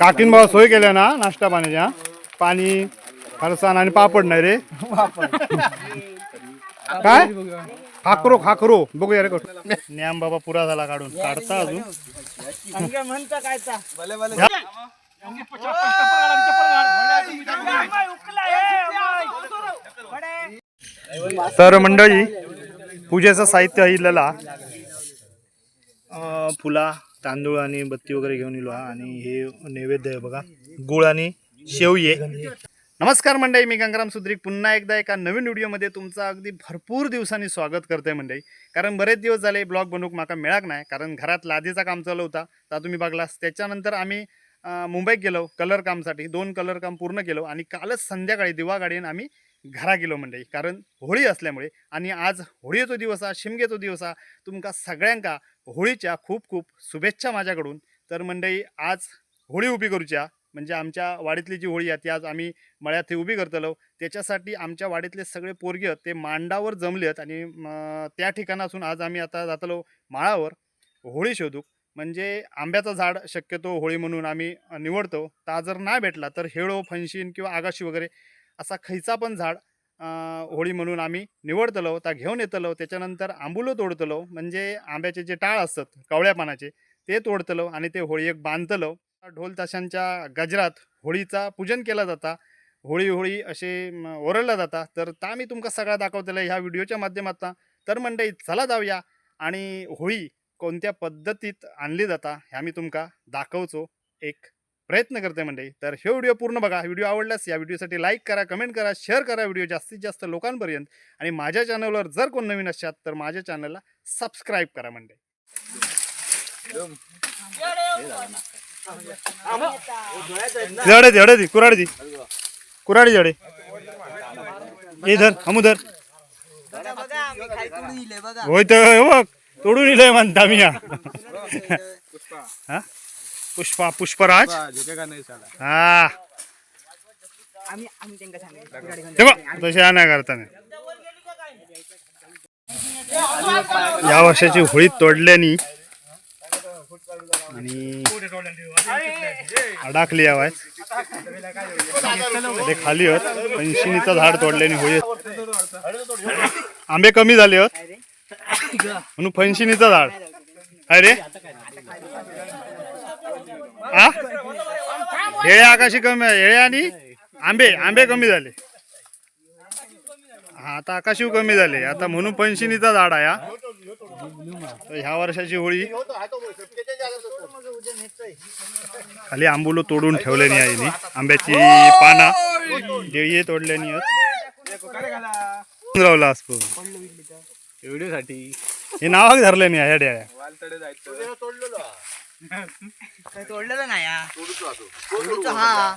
काकीन भाऊ सोय केल्या ना नाश्ता पाण्याच्या. पाणी फरसाण आणि पापड नाही रे. काय? खाकरो खाकरो. बघूया रे न्याम बाबा पुरा झाला काढून. काढता अजून. तर मंडळी पूजेचं साहित्य इलेला फुला. तांदूळ आणि बत्ती वगैरे घेऊन येलो हा. आणि हे नैवेद्य आहे बघा. गुळ आणि शेवये नमस्कार मंडळी मी गंगाराम सुद्रिक. पुन्हा एकदा एका नवीन व्हिडिओमध्ये तुमचं अगदी भरपूर दिवसांनी स्वागत करते मंडळी. कारण बरेच दिवस झाले ब्लॉग बनवूक माका मिळाक नाही कारण घरात लादीचा काम चालू होता. तर तुम्ही बघलास. त्याच्यानंतर आम्ही मुंबईत गेलो कलर कामसाठी. दोन कलर काम पूर्ण केलो. आणि कालच संध्याकाळी दिवा गाडीन आम्ही घरा गेलो मंडळी. कारण होळी असल्यामुळे आणि आज होळीचो दिवस हा शिमगेचो दिवस हा तुमका सगळ्यांका होळीच्या खूप खूप शुभेच्छा माझ्याकडून. तर मंडळी आज होळी उभी करूच्या. म्हणजे आमच्या वाडीतली जी होळी आहे ती आज आम्ही मळ्यात ती उभी करतलो. त्याच्यासाठी आमच्या वाडीतले सगळे पोरगे आहेत ते मांडावर जमलेत आणि त्या ठिकाणासून आज आम्ही आता जातलो माळावर. होळी शोधूक. म्हणजे आंब्याचं झाड शक्यतो होळी म्हणून आम्ही निवडतो. ता जर नाही भेटला तर हेळो फणशीन किंवा आगाशी वगैरे असा खैचा पण झाड होळी म्हणून आम्ही निवडतलो त्या घेऊन येतलो त्याच्यानंतर आंबुलं तोडतलो म्हणजे आंब्याचे जे टाळ असतात कवळ्या पानाचे ते तोडतलो आणि ते होळी एक बांधतलो. ढोल ताशांच्या गजरात होळीचा पूजन केला जाता. होळी होळी असे ओरडला जाता. तर ता मी तुमका सगळा दाखवतलं ह्या व्हिडिओच्या माध्यमातून. तर मंडळी चला जाऊया आणि होळी कोणत्या पद्धतीत आणली जाता ह्या मी तुमका दाखवचो एक प्रयत्न करते म्हणजे तर हे व्हिडिओ पूर्ण बघा. व्हिडिओ आवडल्यास या व्हिडिओसाठी लाईक करा कमेंट करा शेअर करा व्हिडिओ जास्तीत जास्त लोकांपर्यंत. आणि माझ्या चॅनलवर जर कोण नवीन असतात तर माझ्या चॅनलला सबस्क्राईब करा म्हणजे जडे जडे दी कुराडी दी. कुराडी जडे. ए धर हमू धर. होय तर हे बघ तोडून इलंय म्हणता मी हा? पुष्पा पुष्पराज? हा. हे बघ तसे नाही करताना. या वर्षाची होळी तोडल्यानी आणि अडाकली हवाय ते खाली होत पंशिनीचं झाड तोडल्याने होळी आंबे कमी झाले होत. म्हणून फणशिनीचं झाड. अरे आ हेळे आकाशी कमी हेळे आणि आंबे. आंबे कमी झाले. हा आता आकाशी कमी झाले. आता म्हणून फणशिनीचा झाड आहे हा. तर ह्या वर्षाची होळी. खाली आंबुलो तोडून ठेवल्यानी आईनी आंब्याची पाना. देये तोडल्यानी रावला असतो व्हिडिओ साठी हे नावाक धरल्यानी ह्या डेळ्या तोडलेलं नाही हा. तोडूचं हा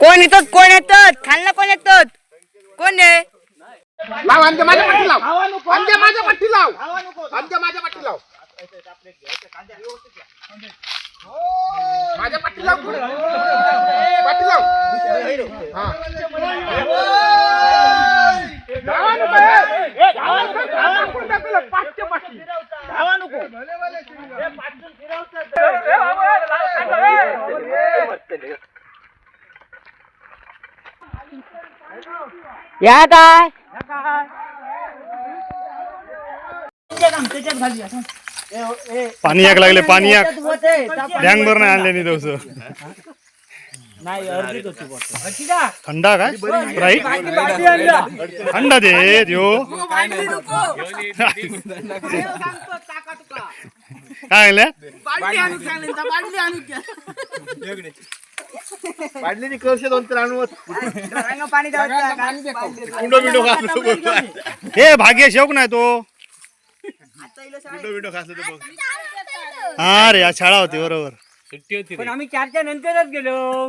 कोण येतात कोण येतात खाल्लं कोण येतात कोण आहे लाव अंजे माझ्या पाठी लाव अंजे माझ्या पाठी लाव अंजे माझ्या पाठी लाव माझ्या पाठी लाव तू. पाठी लाव हा. धावा नको, ए. ए, धावा नको, धावा नको टाकलं, पाठच्या पाठी. धावा नको. ए, पाठून फिरवतात. ए, बाबा, ए, ए. या काय? पाणी याक लागले पाणी याक. डँग भर नाही आणले नाही. थंडा काय? राईट थंडा दे काय बाटलीने कळशे दोन तर आणू पाणी कुंडो बिंडो खातो हे भाग्य शोक नाही तो. कुंडो बिंडो तो बघ. हा रे आज शाळा होती बरोबर. सुट्टी होती पण आम्ही चारच्या नंतरच गेलो.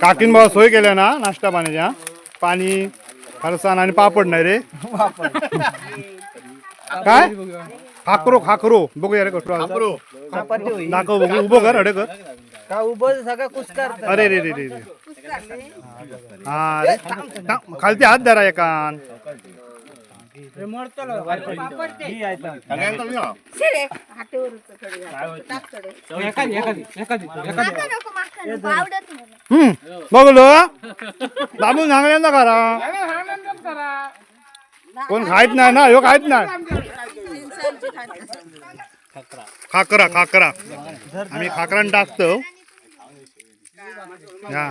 काकीन बाबा सोय केल्या ना नाश्ता पाण्याच्या. पाणी फरसाण आणि पापड नाही रे. काय? खाकरो खाकरो. बघूया रे कसं दाखव बघू. उभं कर अडे कर. अरे रे रे रे रे. हा रे. टा- खालती हात धरा एकान. बघलो. दाबून सांगण्याचा करा. कोण खायत नाही ना? ह्यो खायत नाही. खाकरा खाकरा. आम्ही खाकरान टाकतो. हा.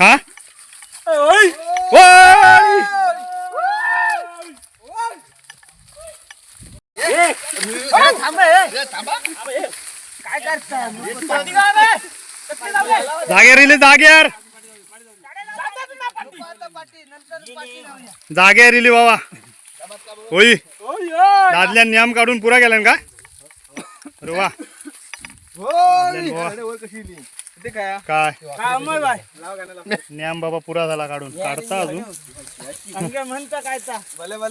हा? जागेर इले जागेर जागेर इले बाबा. होई. दादल्या नियम काढून पुरा केला का? अरे वा. काय? नियम बाबा पुरा झाला काढून. काढता अजून?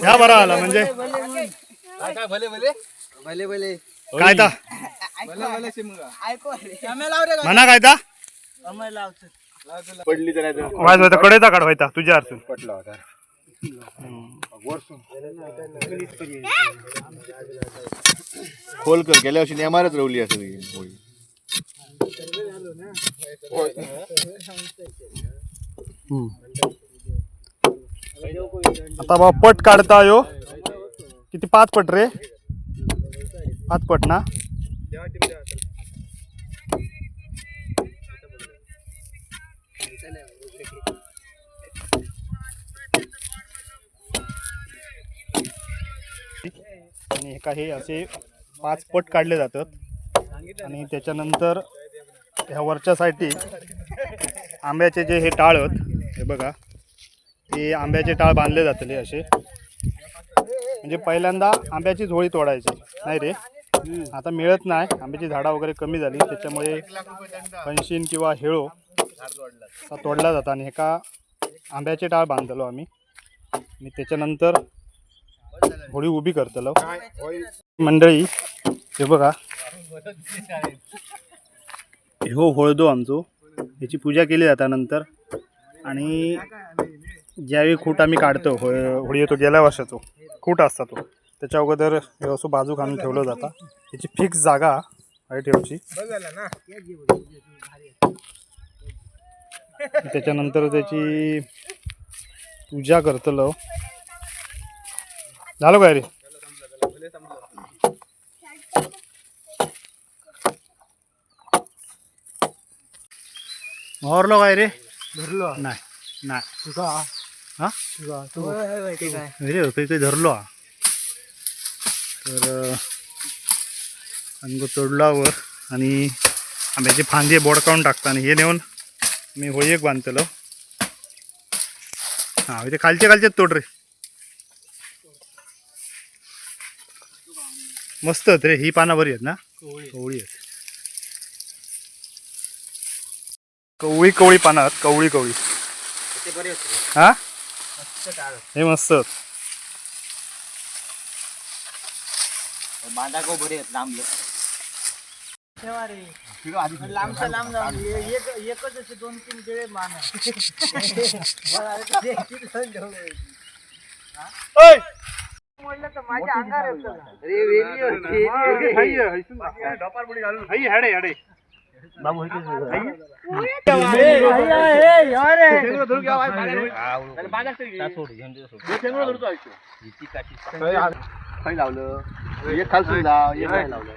ह्या बरा आला म्हणजे? काय म्हणा काय ता? पडली तर कडेचा काढवायचा तुझ्या अर्थून पटला होता. खोल कर गेल्या वर्षी नेमारच रवली असं होळी. आता बाबा पट काढता यो. किती पाच पट रे? पाच पट ना? एक आहे काही असे पाच पट काढले जातात. आणि त्याच्यानंतर ह्या वरच्या साईडची आंब्याचे जे हे टाळ आहेत हे बघा ते आंब्याचे टाळ बांधले जातले असे. म्हणजे पहिल्यांदा आंब्याची झोळी तोडायची नाही रे? आता मिळत नाही आंब्याची झाडं वगैरे कमी झाली त्याच्यामुळे पंशीन किंवा हेळो तोडला जातो. आणि एका आंब्याचे टाळ बांधतलो आम्ही. आणि त्याच्यानंतर होळी उभी करतलो मंडळी हे बघा. हो होळदो आमचो. याची पूजा केली जाता नंतर. आणि ज्यावेळी खूट आम्ही काढतो होळ होळी येतो गेल्या वर्षाचो खूट असता तो. त्याच्या अगोदर हे असं बाजू आणून ठेवलं जाता. त्याची फिक्स जागा आहे ठेवची. त्याच्यानंतर त्याची पूजा करतलो झालं काय रे? मोहरलो काय रे? धरलो. नाही नाही. हा? अरे काही काही धरलो हा. तर अंग तोडलावर आणि आंब्याचे फांदे बोडकावून टाकता आणि हे नेऊन मी होळी एक बांधतलो. हा इथे खालचे खालचेच तोड रे. मस्त आहेत रे ही पानं बरी आहेत ना? कवळी आहेत. कवळी कवळी पानं आहेत कवळी कवळी. हा? हे मस्त आहेत. लांब लांबचा लांब जाऊन ये- एक एकच असे दोन तीन दिळे मान तर माझ्या येतं. काही लावलं एक खाल सुद्धा एक नाही. लावलं.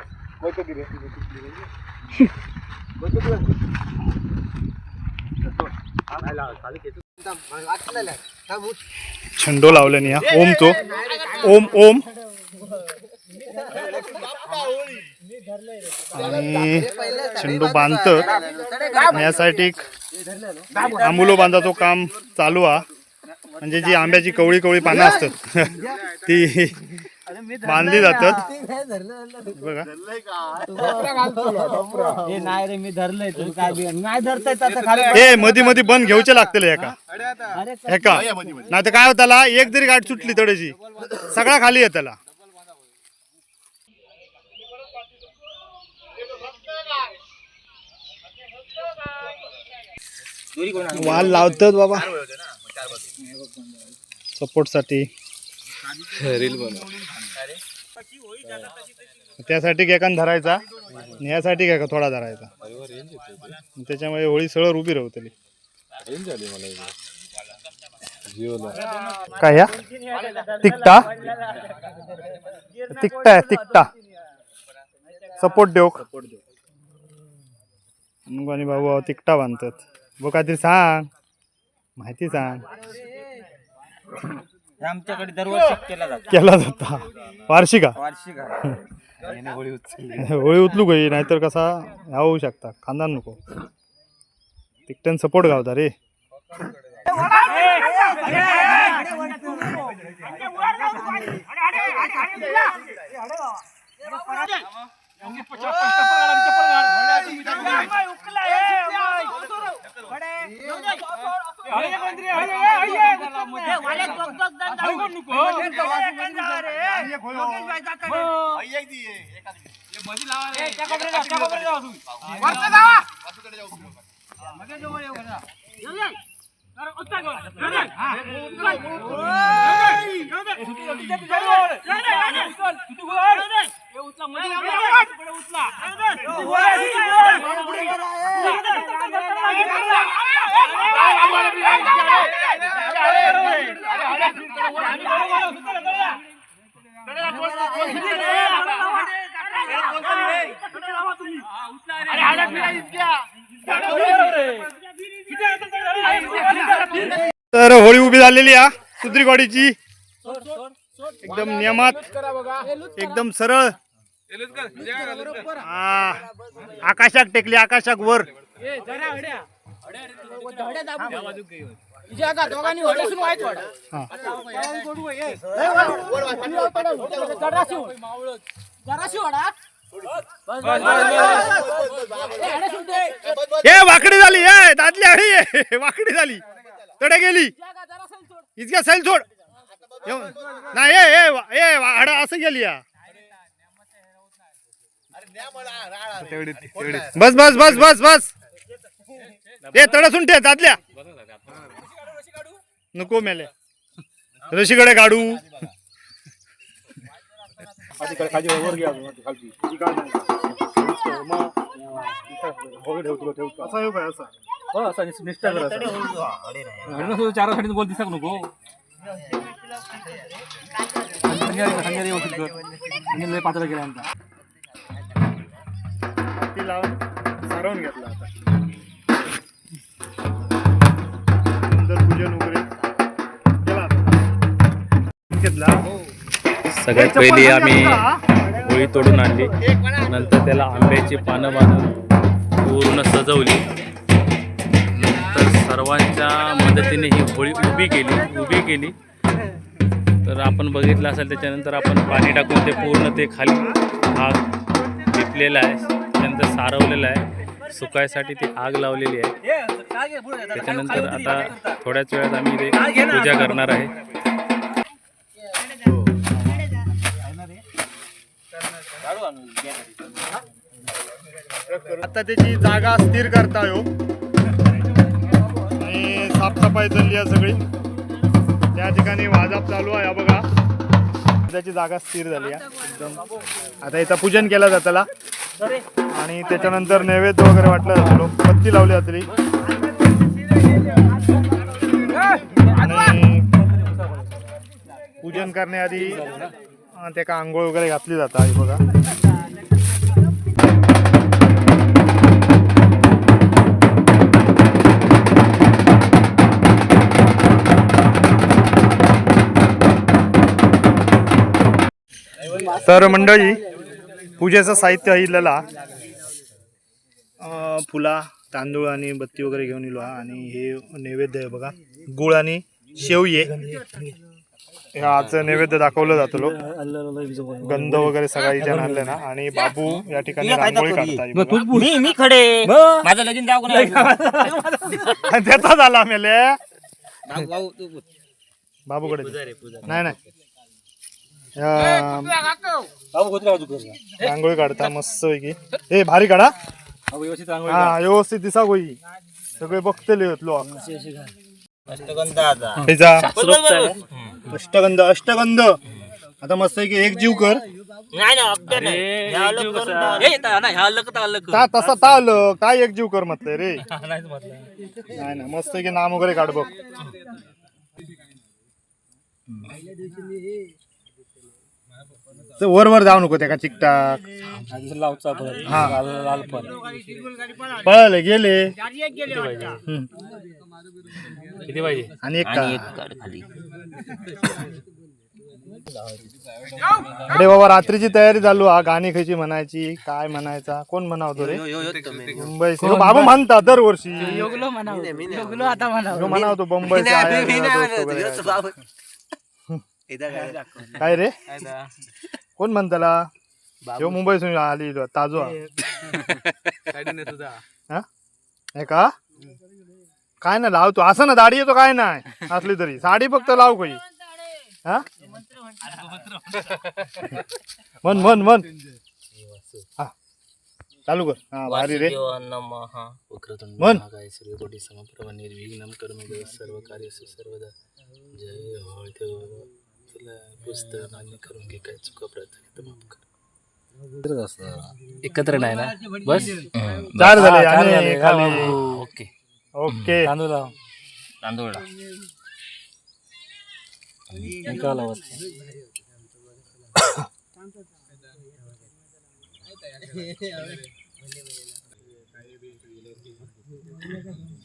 छंडो लावल्याने हा. ओम तो. ओम ओम. आणि चेंडू बांधत यासाठी आंबुलो बांधाचं काम चालू हा. म्हणजे जी आंब्याची कवळी कवळी पानं असतात ती बांधली जातात. बघा. नाही रे मी धरलंय तू काय बी. नाही धरताय आता खाली हे मधी मधी बंद घेऊचे लागतील एका. एका. नाही तर काय होत त्याला? एक जरी गाठ सुटली तडेची सगळा खाली आहे त्याला. वाल लावतात बाबा. सपोर्टसाठी. त्यासाठी एकान धरायचा यासाठी काय का थोडा धरायचा. त्याच्यामुळे होळी सरळ उभी राहतली काय या? तिकटा? तिकटा आहे तिकटा. सपोर्ट देऊ मग आणि बाबू तिकटा बांधतात. बघ काहीतरी सांग. माहिती सांग. हे आमच्याकडे दरवर्षी केला जातो केला जाता वार्षिका वार्षिक आहे. होळी उचलू गई नाहीतर कसा ह्या होऊ शकता खानदान नको तिकट्यान सपोर्ट गावता रे तर होळी उभी झालेली आहे कुद्रीवाडीची एकदम नियमात एकदम सरळ हा. आकाशात टेकली आकाशात वर ए वाकडी झाली. ए दादली हळी ये वाकडी झाली. तडे गेली. इतक्या सैल सोड. येऊन- नाही ए ए वा- ए वा- हाडं असं गेली या. बस बस बस बस बस. ए तडसून ठे दादल्या नको मेले. रशीकडे काढू. ती हो चारसाठी बोल दिसक नको? पात्र केल्यानंतर ती लावून सारवून घेतला. वगैरे. सगळ्यात पहिली आम्ही होळी तोडून आणली. नंतर त्याला आंब्याची पानं बांधून पूर्ण सजवली. नंतर सर्वांच्या मदतीने ही होळी उभी केली उभी केली. तर आपण बघितलं असेल त्याच्यानंतर आपण पाणी टाकून ते पूर्ण ते खाली आग लिपलेलं आहे. त्यानंतर सारवलेलं आहे. सुकायसाठी ती आग लावलेली आहे. त्याच्यानंतर आता थोड्याच वेळात आम्ही ते पूजा करणार आहे. आता त्याची जागा स्थिर करता येऊ आणि साफसफाई चालली आहे सगळी. त्या ठिकाणी वाजाप चालू आहे हा बघा. त्याची जागा स्थिर झाली आहे. एकदम. आता इथं पूजन केलं जातला आणि त्याच्यानंतर नैवेद्य वगैरे वाटलं जातो पत्ती लावली जातली आणि पूजन करण्याआधी त्याका आंघोळ वगैरे घातली जाता बघा. तर मंडळी पूजेचं साहित्य इलेला फुला तांदूळ आणि बत्ती वगैरे घेऊन इलो हा. आणि हे नैवेद्य आहे बघा. गुळ आणि शेवये हे आजचं नैवेद्य दाखवलं जातो गंध वगैरे सगळा इथे आणले ना. आणि बाबू या ठिकाणी रांगोळी काढताय मी मी खडे. माझं लगीन जाऊ त्याचा झाला मेले बाबूकडे. नाही नाही. अं, रांगोळी काढता मस्त पैकी. ए भारी काढा. हा व्यवस्थित दिसा गोई सगळे बघतले लोक. ह्याचा अष्टगंध अष्टगंध आता मस्त पैकी एक जीव कर. तसा ता आलं काय एक जीव कर म्हटलंय रे? नाही ना मस्त पैकी नाम वगैरे काढ बघ. ते वर वर जाऊ नको त्याका चिकटाक. हा. पळाले गेले. हम्म. किती पाहिजे? आणि एक अरे बाबा रात्रीची तयारी चालू हा. गाणी खयची म्हणायची काय म्हणायचा? कोण म्हणावतो रे? मुंबई बाबू म्हणता दरवर्षी. म्हणावतो. मुंबई काय रे? कोण म्हणताला? ह्यो मुंबईसून आली ताजो. हा? हे का? काय ना लाव तू. असं ना दाढी येतो काय नाही. असली तरी. साडी फक्त लाव काही हा? मन मन मन हा. चालू कर. हा भारी रे. मन सूर्यकोटी समप्रभ निर्विघ्नं कर्म सर्व कार्यसु सर्वदा. जय हो तुला पुस्तक आणि करून घे काय चुका प्रार्थना माफ कर. एकत्र नाही ना? बस? चार झाले आणि खाली. ओके. ओके. तांदूळ तांदूळ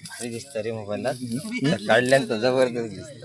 भारी दिसत रे मोबाईलात काढल्यानंतर जबरदस्त दिसत.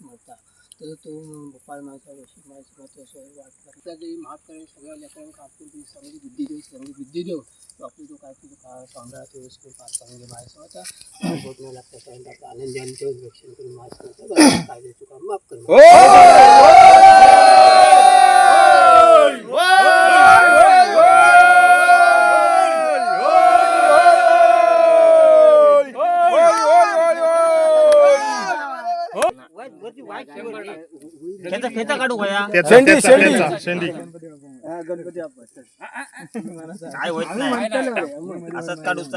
तर तो भोपाळ माझा वशिक माझा महत्त्व असं वाटलं त्यातही माफ करेल सगळ्या लेकरांना आपण ती चांगली बुद्धी देऊ चांगली बुद्धी देऊ तो आपली जो काय तुझं का पांढरा तो स्कूल पाच चांगले माझ्या आता बोट न लागता कारण आपलं आनंदाने तेच रक्षण करून माझं काय देतो का माफ कर शेंडी शेंडी शेंडी. काय होत नाही. असंच काढूच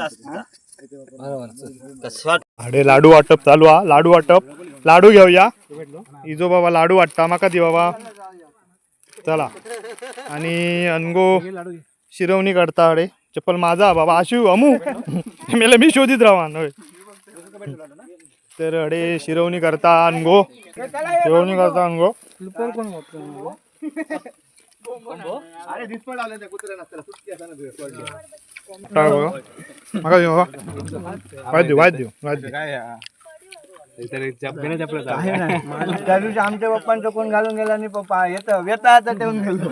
कसं अरे लाडू वाटप चालू हा. लाडू वाटप. लाडू घेऊया. इजो बाबा लाडू वाटता. माका दी बाबा. चला. आणि अनगो शिरवणी करता अरे चप्पल माझा बाबा. आशू अमू. मेले मी शोधित राहा तर अडे शिरवणी करता अनगो शिरवणी करता अनगो काय बघा माका देऊ बघा वाद देऊ वाद देऊ वाद देऊ. काय त्या दिवशी आमच्या पप्पांचं कोण घालून गेला नाही पप्पा. येतं आता ठेवून गेलो.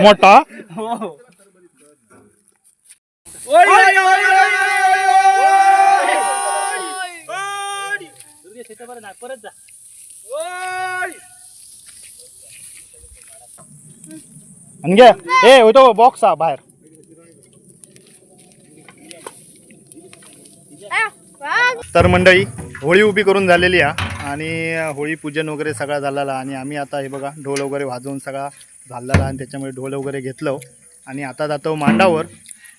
मोठा? आणि घ्या ए होतो बॉक्स हा बाहेर. तर मंडळी होळी उभी करून झालेली आहे आणि होळी पूजन वगैरे सगळा झालेला. आणि आम्ही आता हे बघा ढोल वगैरे वाजवून सगळा झालेला. आणि त्याच्यामुळे ढोल वगैरे घेतलं. आणि आता जातो मांडावर.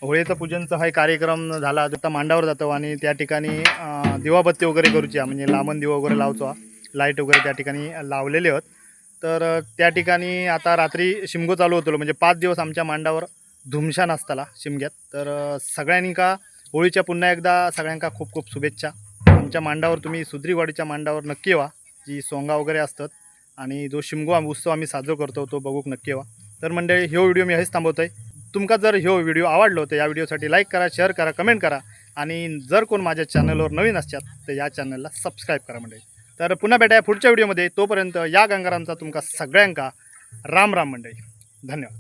होळीचं पूजनचा हा कार्यक्रम झाला आता मांडावर जातो आणि त्या ठिकाणी दिवाबत्ती वगैरे करूची म्हणजे लांबन दिवा वगैरे लावतो लाइट वगैरे त्या ठिकाणी लावलेले आहेत. तर त्या ठिकाणी आता रात्री शिमगो चालू होतो. म्हणजे पाच दिवस आमच्या मांडावर धुमशान असताला शिमग्यात. तर सगळ्यांनी का होळीच्या पुन्हा एकदा सगळ्यांका खूप खूप शुभेच्छा. आमच्या मांडावर तुम्ही सुद्रीवाडीच्या मांडावर नक्की व्हा जी सोंगा वगैरे असतात. आणि जो शिमगो उत्सव आम्ही साजरो करतो तो बघूक नक्की व्हा. तर मंडळी ह्यो व्हिडिओ मी हेच थांबवतोय. तुमका जर ह्यो व्हिडिओ आवडलो तर या व्हिडिओसाठी लाईक करा शेअर करा कमेंट करा. आणि जर कोण माझ्या चॅनलवर नवीन असतात तर या चॅनलला सबस्क्राईब करा म्हणजे तर पुन्हा भेटाया पुढच्या व्हिडिओमध्ये तोपर्यंत या गंगारामचा तुमका सगळ्यांका राम राम मंडळी. धन्यवाद.